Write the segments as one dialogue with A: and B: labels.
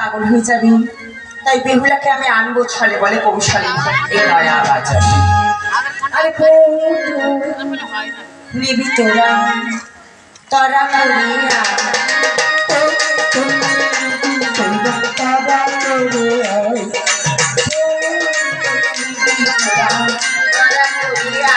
A: পাগল হয়ে যাবি? তাই বেহুলাকে আমি আনব ছলে, বলে কৌশলে এই নয়া বাজার আরে নিবি তোরা তোরা করিয়া। তোরা করিয়া।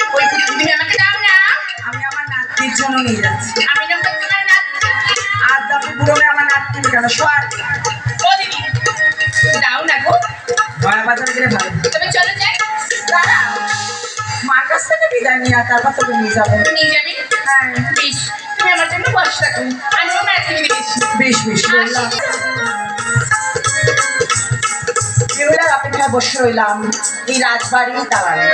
B: তোমার তুমি আমাকে
A: আমি আমার নাতনির জন্য নিয়ে যাচ্ছি
B: আমি
A: আমার নাতনি কেন সোয়ার
B: ও দিদি দাও না গো
A: বাজার গেলে ভালো
B: তবে চলো যাই
A: দাঁড়া কাছ থেকে বিদায় নিয়ে তারপর নিয়ে যাব
B: নিয়ে যাবি
A: হ্যাঁ
B: বেশ তুমি আমার জন্য
A: বেশ বেশ বললাম অপেক্ষায় বসে রইলাম এই রাজবাড়ির দালানে।